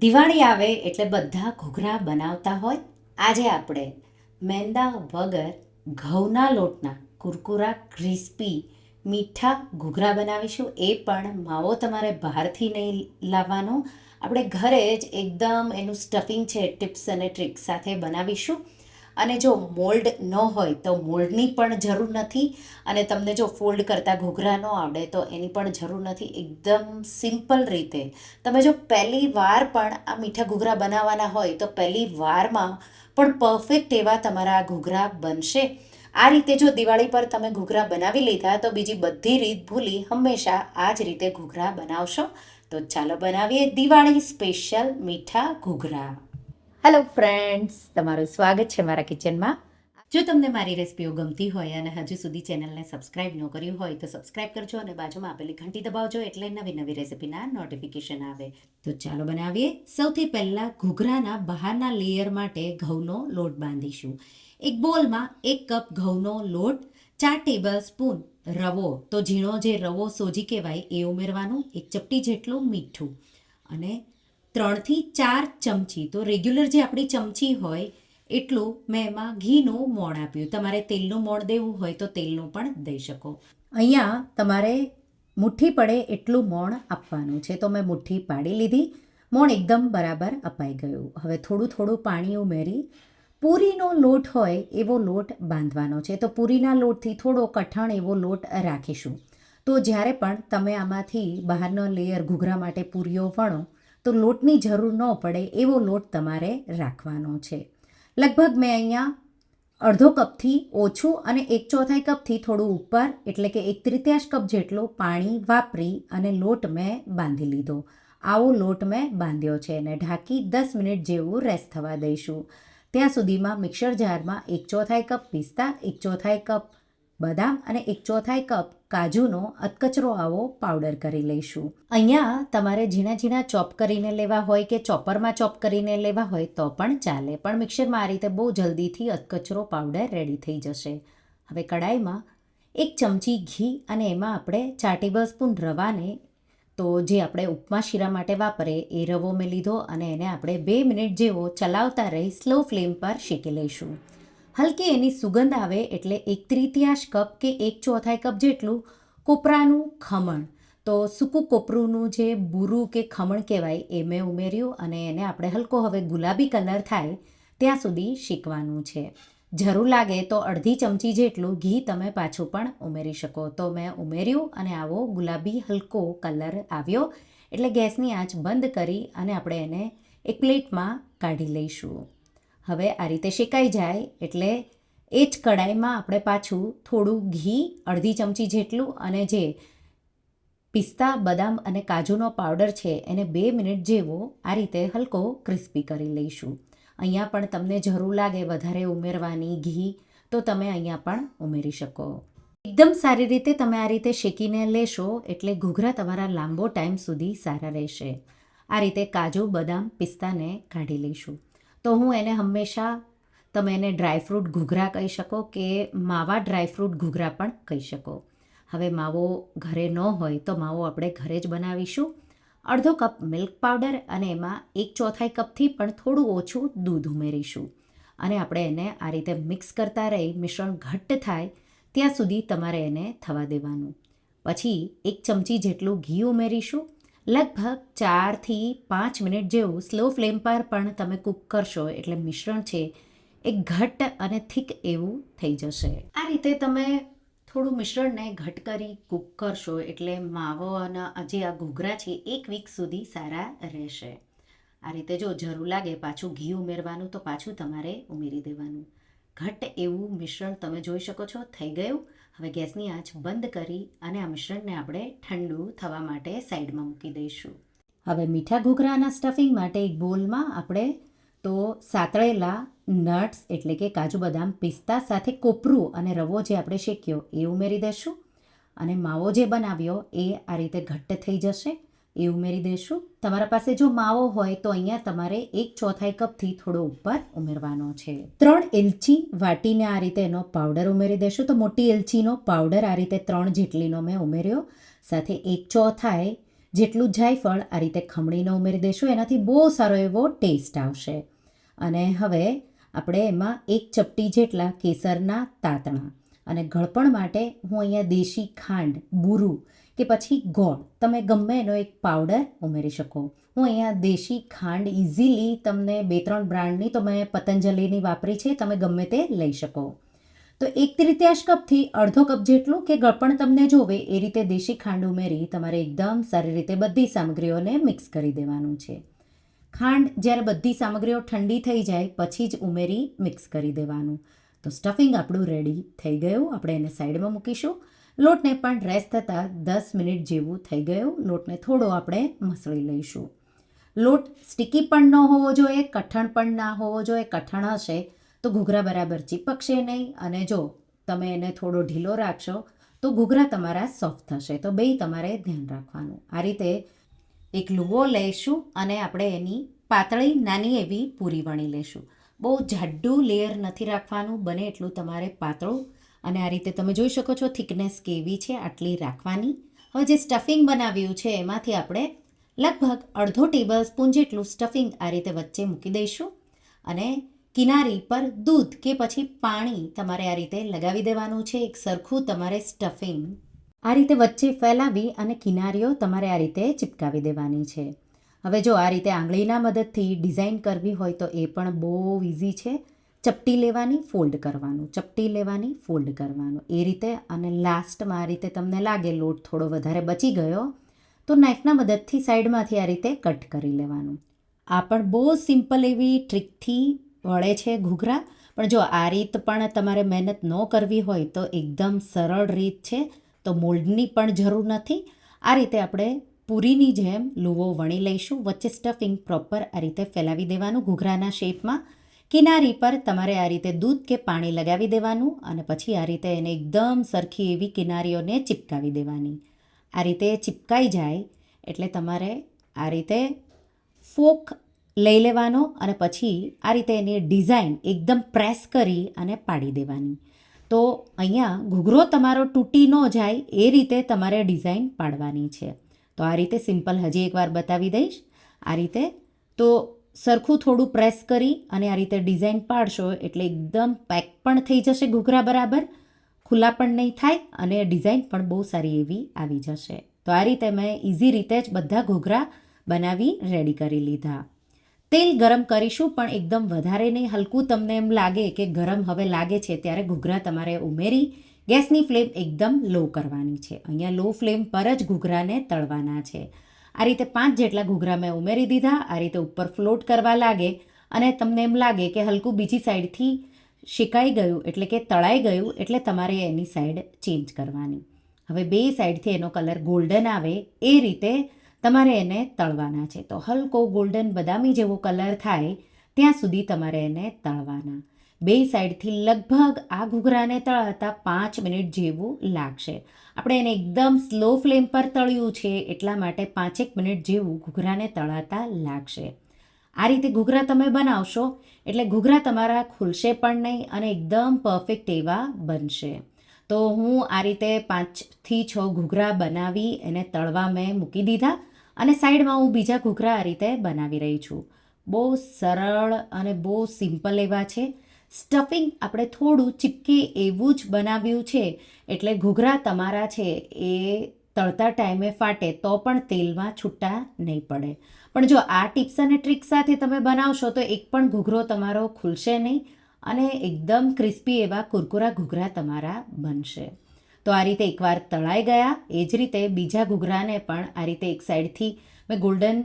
દિવાળી આવે એટલે બધા ઘૂઘરા બનાવતા હોય. આજે આપણે મેંદા વગર ઘઉંના લોટના કુરકુરા, ક્રિસ્પી, મીઠા ઘૂઘરા બનાવીશું. એ પણ માવો તમારે બહારથી નહીં લાવવાનો. આપણે ઘરે જ એકદમ એનું સ્ટફિંગ છે, ટિપ્સ અને ટ્રિક્સ સાથે બનાવીશું. અને જો મોલ્ડ ન હોય તો મોલ્ડની પણ જરૂર નથી. અને તમને જો ફોલ્ડ કરતાં ઘૂઘરા ન આવડે તો એની પણ જરૂર નથી. એકદમ સિમ્પલ રીતે. તમે જો પહેલી વાર પણ આ મીઠા ઘૂઘરા બનાવવાના હોય તો પહેલી વારમાં પણ પરફેક્ટ એવા તમારા ઘૂઘરા બનશે. આ રીતે જો દિવાળી પર તમે ઘૂઘરા બનાવી લીધા તો બીજી બધી રીત ભૂલી હંમેશા આ જ રીતે ઘૂઘરા બનાવશો. તો ચાલો બનાવીએ દિવાળી સ્પેશિયલ મીઠા ઘૂઘરા. હેલો ફ્રેન્ડ્સ તમારું સ્વાગત છે મારા કિચનમાં જો તમને મારી રેસિપીઓ ગમતી હોય અને હજુ સુધી ચેનલને સબસ્ક્રાઇબ ન કર્યું હોય, તો સબસ્ક્રાઇબ કરજો અને બાજુમાં આપેલી ઘંટી દબાવજો એટલે નવી નવી રેસિપીના નોટિફિકેશન આવે. તો ચાલો બનાવીએ. સૌથી પહેલાં ઘૂઘરાના બહારના લેયર માટે ઘઉંનો લોટ બાંધીશું. એક બોલમાં એક કપ ઘઉંનો લોટ, ચાર ટેબલ સ્પૂન રવો. તો ઝીણો જે રવો સોજી કહેવાય, એ ઉમેરવાનું. એક ચપટી જેટલું મીઠું. અને ત્રણથી ચાર ચમચી. તો રેગ્યુલર જે આપણી ચમચી હોય, એટલું મેં એમાં ઘીનું મોણ આપ્યું. તમારે તેલનું મોણ દેવું હોય તો તેલનું પણ દઈ શકો. અહીંયા તમારે મુઠ્ઠી પડે એટલું મોણ આપવાનું છે. તો મેં મુઠ્ઠી પાડી લીધી. મોણ એકદમ બરાબર અપાઈ ગયું. હવે થોડું થોડું પાણી ઉમેરી. પૂરીનો લોટ હોય એવો લોટ બાંધવાનો છે. તો પૂરીના લોટથી થોડો કઠણ એવો લોટ રાખીશું. તો જ્યારે પણ તમે આમાંથી બહારનો લેયર ઘૂઘરા માટે પૂરીઓ વણો તો લોટની જરૂર ન પડે એવો લોટ તમારે રાખવાનો છે. લગભગ મેં અહીંયા અડધો કપથી ઓછું અને એક ચોથાઈ કપથી થોડું ઉપર, એટલે કે એક તૃતીયાશ કપ જેટલું પાણી વાપરી અને લોટ મેં બાંધી લીધો. આવો લોટ મેં બાંધ્યો છે અને ઢાંકી દસ મિનિટ જેવું રેસ્ટ થવા દઈશું. ત્યાં સુધીમાં મિક્સર જારમાં એક ચોથાઈ કપ પિસ્તા, એક ચોથાઈ કપ બદામ અને એક ચોથાઈ કપ કાજુનો અધકચરો આવો પાવડર કરી લઈશું. અહીંયા તમારે ઝીણા ઝીણા ચોપ કરીને લેવા હોય કે ચોપરમાં ચોપ કરીને લેવા હોય તો પણ ચાલે. પણ મિક્સરમાં આ રીતે બહુ જલ્દીથી અતકચરો પાવડર રેડી થઈ જશે. હવે કડાઈમાં એક ચમચી ઘી અને એમાં આપણે ચાર ટેબલ સ્પૂન રવાને, તો જે આપણે ઉપમા શીરા માટે વાપરે એ રવો મેં લીધો અને એને આપણે બે મિનિટ જેવો ચલાવતા રહી સ્લો ફ્લેમ પર શેકી લઈશું. હલકી એની સુગંધ આવે એટલે એક તૃતીયાંશ કપ કે એક ચોથાઈ કપ જેટલું કોપરાનું ખમણ. તો સૂકું કોપરુંનું જે બુરું કે ખમણ કહેવાય એ મેં ઉમેર્યું અને એને આપણે હલકો હવે ગુલાબી કલર થાય ત્યાં સુધી શીખવાનું છે. જરૂર લાગે તો અડધી ચમચી જેટલું ઘી તમે પાછું પણ ઉમેરી શકો. તો મેં ઉમેર્યું અને આવો ગુલાબી હલકો કલર આવ્યો એટલે ગેસની આંચ બંધ કરી અને આપણે એને એક પ્લેટમાં કાઢી લઈશું. હવે આ રીતે શેકાઈ જાય એટલે એ જ કડાઈમાં આપણે પાછું થોડું ઘી, અડધી ચમચી જેટલું અને જે પિસ્તા, બદામ અને કાજુનો પાવડર છે એને બે મિનિટ જેવો આ રીતે હલકો ક્રિસ્પી કરી લઈશું. અહીંયા પણ તમને જરૂર લાગે વધારે ઉમેરવાની ઘી, તો તમે અહીંયા પણ ઉમેરી શકો. એકદમ સારી રીતે તમે આ રીતે શેકીને લેશો એટલે ઘૂઘરા તમારા લાંબો ટાઈમ સુધી સારા રહેશે. આ રીતે કાજુ, બદામ, પિસ્તાને કાઢી લઈશું. તો હું એને હંમેશા તમે એને ડ્રાયફ્રૂટ ઘૂઘરા કહી શકો કે માવા ડ્રાયફ્રૂટ ઘૂઘરા પણ કહી શકો. હવે માવો ઘરે ન હોય તો માવો આપણે ઘરે જ બનાવીશું. અડધો કપ મિલ્ક પાવડર અને એમાં એક ચોથાઈ કપથી પણ થોડું ઓછું દૂધ ઉમેરીશું. અને આપણે એને આ રીતે મિક્સ કરતા રહી મિશ્રણ ઘટ્ટ થાય ત્યાં સુધી તમારે એને થવા દેવાનું. પછી એક ચમચી જેટલું ઘી ઉમેરીશું. લગભગ ચારથી પાંચ મિનિટ જેવું સ્લો ફ્લેમ પર પણ તમે કૂક કરશો એટલે મિશ્રણ છે એ ઘટ્ટ અને થીક એવું થઈ જશે. આ રીતે તમે થોડું મિશ્રણને ઘટ કરી કૂક કરશો એટલે માવો અને જે આ ઘૂઘરા છે એક વીક સુધી સારા રહેશે. આ રીતે જો જરૂર લાગે પાછું ઘી ઉમેરવાનું તો પાછું તમારે ઉમેરી દેવાનું. ઘટ્ટ એવું મિશ્રણ તમે જોઈ શકો છો, થઈ ગયું. હવે ગેસની આંચ બંધ કરી અને આ મિશ્રણને આપણે ઠંડુ થવા માટે સાઈડમાં મૂકી દઈશું. હવે મીઠા ઘૂઘરાના સ્ટફિંગ માટે એક બોલમાં આપણે તો સાતળેલા નટ્સ એટલે કે કાજુ બદામ પિસ્તા સાથે કોપરું અને રવો જે આપણે શેક્યો એ ઉમેરી દઈશું અને માવો જે બનાવ્યો એ આ રીતે ઘટ્ટ થઈ જશે. એ ઉમેરી દઈશું તમારા પાસે જો માવો હોય તો અહીંયા તમારે એક ચોથાઈ કપથી થોડો ઉપર ઉમેરવાનો છે. ત્રણ એલચી વાટીને આ રીતે એનો પાવડર ઉમેરી દઈશું તો મોટી એલચીનો પાવડર આ રીતે ત્રણ જેટલીનો મેં ઉમેર્યો. સાથે એક ચોથાઈ જેટલું જાયફળ આ રીતે ખમણીને ઉમેરી દઈશું એનાથી બહુ સારો એવો ટેસ્ટ આવશે. અને હવે આપણે એમાં એક ચપટી જેટલા કેસરના તાતણા અને ગળપણ માટે હું અહીંયા દેશી ખાંડ, બુરું કે પછી ગોળ. તમે ગમે એનો એક પાવડર ઉમેરી શકો. હું અહીંયા દેશી ખાંડ ઇઝીલી તમને બે ત્રણ બ્રાન્ડની તો મેં પતંજલિની વાપરી છે, તમે ગમે તે લઈ શકો. તો એક ત્રીત્યાશ કપથી અડધો કપ જેટલું કે ગળપણ તમને જોવે એ રીતે દેશી ખાંડ ઉમેરી તમારે એકદમ સારી રીતે બધી સામગ્રીઓને મિક્સ કરી દેવાનું છે. ખાંડ જ્યારે બધી સામગ્રીઓ ઠંડી થઈ જાય પછી જ ઉમેરી મિક્સ કરી દેવાનું. તો સ્ટફિંગ આપણું રેડી થઈ ગયું. આપણે એને સાઈડમાં મૂકીશું. લોટને પણ ડ્રેસ થતાં દસ મિનિટ જેવું થઈ ગયું. લોટને થોડો આપણે મસળી લઈશું. લોટ સ્ટીકી પણ ન હોવો જોઈએ, કઠણ પણ ના હોવો જોઈએ. કઠણ હશે તો ઘૂઘરા બરાબર ચીપકશે નહીં. અને જો તમે એને થોડો ઢીલો રાખશો તો ઘૂઘરા તમારા સોફ્ટ થશે. તો બે તમારે ધ્યાન રાખવાનું. આ રીતે એક લુવો લઈશું અને આપણે એની પાતળી નાની એવી પૂરી વણી લઈશું. બહુ જાડું લેયર નથી રાખવાનું. બને એટલું તમારે પાતળું અને આ રીતે તમે જોઈ શકો છો થિકનેસ કેવી છે આટલી રાખવાની. હવે જે સ્ટફિંગ બનાવ્યું છે એમાંથી આપણે લગભગ અડધો ટેબલ સ્પૂન જેટલું સ્ટફિંગ આ રીતે વચ્ચે મૂકી દઈશું અને કિનારી પર દૂધ કે પછી પાણી તમારે આ રીતે લગાવી દેવાનું છે, એક સરખું તમારે સ્ટફિંગ. આ રીતે વચ્ચે ફેલાવી અને કિનારીઓ તમારે આ રીતે ચિપકાવી દેવાની છે. હવે જો આ રીતે આંગળીના મદદથી ડિઝાઇન કરવી હોય તો એ પણ બહુ ઇઝી છે. ચપટી લેવાની, ફોલ્ડ કરવાનું. ચપટી લેવાની, ફોલ્ડ કરવાનું. એ રીતે અને લાસ્ટમાં આ રીતે તમને લાગે લોટ થોડો વધારે બચી ગયો, તો નાઇફના મદદથી સાઈડમાંથી આ રીતે કટ કરી લેવાનું. આ પણ બહુ સિમ્પલ એવી ટ્રીકથી વળે છે ઘૂઘરા. પણ જો આ રીત પણ તમારે મહેનત ન કરવી હોય તો એકદમ સરળ રીત છે, તો મોલ્ડની પણ જરૂર નથી. આ રીતે આપણે પૂરીની જેમ લુવો વણી લઈશું. વચ્ચે સ્ટફિંગ પ્રોપર આ રીતે ફેલાવી દેવાનું ઘૂઘરાના શેપમાં કિનારી પર તમારે આ રીતે દૂધ કે પાણી લગાવી દેવાનું અને પછી આ રીતે એને એકદમ સરખી એવી કિનારીઓને ચિપકાવી દેવાની. આ રીતે ચિપકાઈ જાય એટલે તમારે આ રીતે ફોક લઈ લેવાનો અને પછી આ રીતે એની ડિઝાઇન એકદમ પ્રેસ કરી અને પાડી દેવાની. તો અહીંયા ઘૂઘરો તમારો તૂટી ન જાય એ રીતે તમારે ડિઝાઇન પાડવાની છે. તો આ રીતે સિમ્પલ હજી એકવાર બતાવી દઈશ. આ રીતે તો સરખું થોડું પ્રેસ કરી અને આ રીતે ડિઝાઇન પાડશો એટલે એકદમ પેક પણ થઈ જશે ઘૂઘરા બરાબર, ખુલ્લા પણ નહીં થાય અને ડિઝાઇન પણ બહુ સારી એવી આવી જશે. તો આ રીતે મેં ઇઝી રીતે જ બધા ઘૂઘરા બનાવી રેડી કરી લીધા. તેલ ગરમ કરીશું પણ એકદમ વધારે નહીં, હલકું તમને એમ લાગે કે ગરમ હવે લાગે છે ત્યારે ઘૂઘરા તમારે ઉમેરી ગેસની ફ્લેમ એકદમ લો કરવાની છે. અહીંયા લો ફ્લેમ પર જ ઘૂઘરાને તળવાના છે. આ રીતે પાંચ જેટલા ઘૂઘરા મેં ઉમેરી દીધા, આ રીતે ઉપર ફ્લોટ કરવા લાગે અને તમને એમ લાગે કે હલકું બીજી સાઈડથી શેકાઈ ગયું એટલે કે તળાઈ ગયું એટલે તમારે એની સાઈડ ચેન્જ કરવાની. હવે બે સાઈડથી એનો કલર ગોલ્ડન આવે એ રીતે તમારે એને તળવાના છે. તો હલકો ગોલ્ડન બદામી જેવો કલર થાય ત્યાં સુધી તમારે એને તળવાના. બે સાઈડથી લગભગ આ ઘૂઘરાને તળાતા પાંચ મિનિટ જેવું લાગશે. આપણે એને એકદમ સ્લો ફ્લેમ પર તળ્યું છે, એટલા માટે પાંચેક મિનિટ જેવું ઘૂઘરાને તળાતા લાગશે. આ રીતે ઘૂઘરા તમે બનાવશો, એટલે ઘૂઘરા તમારા ખુલશે પણ નહીં અને એકદમ પરફેક્ટ એવા બનશે. તો હું આ રીતે પાંચથી છ ઘૂઘરા બનાવી એને તળવા મેં મૂકી દીધા અને સાઈડમાં હું બીજા ઘૂઘરા આ રીતે બનાવી રહી છું. બહુ સરળ અને બહુ સિમ્પલ એવા છે. સ્ટફિંગ આપણે થોડું ચીપકે એવું જ બનાવ્યું છે. એટલે ઘૂઘરા તમારા છે. એ તળતા ટાઈમે ફાટે તો પણ તેલમાં છૂટા નહીં પડે. પણ જો આ ટિપ્સ અને ટ્રિક સાથે તમે બનાવશો તો એક પણ ઘૂઘરો તમારો ખુલશે નહીં અને એકદમ ક્રિસ્પી એવા કુરકુરા ઘૂઘરા તમારા બનશે. તો આ રીતે એકવાર તળાઈ ગયા. એ જ રીતે બીજા ઘૂઘરાને પણ આ રીતે એક સાઈડથી મેં ગોલ્ડન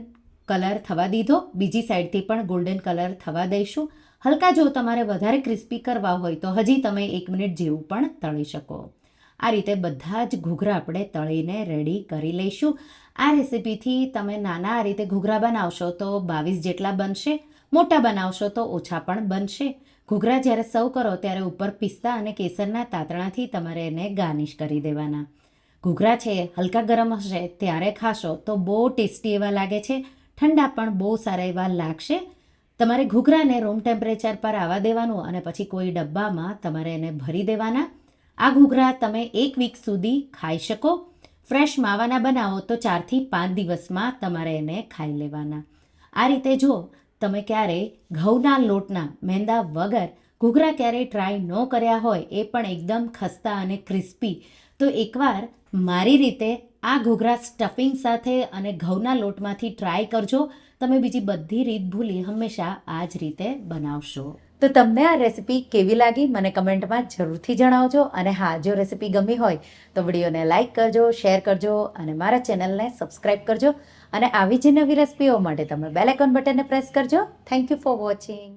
કલર થવા દીધો. બીજી સાઈડથી પણ ગોલ્ડન કલર થવા દઈશું. હલકા જો તમારે વધારે ક્રિસ્પી કરવા હોય તો હજી તમે એક મિનિટ જેવું પણ તળી શકો. આ રીતે બધા જ ઘૂઘરા આપણે તળીને રેડી કરી લઈશું. આ રેસીપીથી તમે નાના આ રીતે ઘૂઘરા બનાવશો તો બાવીસ જેટલા બનશે. મોટા બનાવશો તો ઓછા પણ બનશે. ઘૂઘરા જ્યારે સર્વ કરો ત્યારે ઉપર પિસ્તા અને કેસરના તાતણાથી તમારે એને ગાર્નિશ કરી દેવાના. ઘૂઘરા છે, હલકા ગરમ હશે, ત્યારે ખાશો તો બહુ ટેસ્ટી એવા લાગે છે. ઠંડા પણ બહુ સારા એવા લાગશે. તમારે ઘૂઘરાને રૂમ ટેમ્પરેચર પર આવવા દેવાનું અને પછી કોઈ ડબ્બામાં તમારે એને ભરી દેવાના. આ ઘૂઘરા તમે એક વીક સુધી ખાઈ શકો. ફ્રેશ માવાના બનાવો તો ચારથી પાંચ દિવસમાં તમારે એને ખાઈ લેવાના. આ રીતે જો તમે ક્યારેય ઘઉંના લોટના મેંદા વગર ઘૂઘરા ક્યારેય ટ્રાય ન કર્યા હોય, એ પણ એકદમ ખસ્તા અને ક્રિસ્પી તો એકવાર મારી રીતે આ ઘૂઘરા સ્ટફિંગ સાથે અને ઘઉંના લોટમાંથી ટ્રાય કરજો. તમે બીજી બધી રીત ભૂલી હંમેશા આ જ રીતે બનાવશો. તો તમને આ રેસિપી કેવી લાગી મને કમેન્ટમાં જરૂરથી જણાવજો અને હા, જો રેસિપી ગમી હોય તો વિડીયોને લાઇક કરજો, શેર કરજો અને મારા ચેનલને સબસ્ક્રાઈબ કરજો અને આવી જ નવી રેસીપીઓ માટે તમે બેલ આઇકોન બટનને પ્રેસ કરજો. Thank you for watching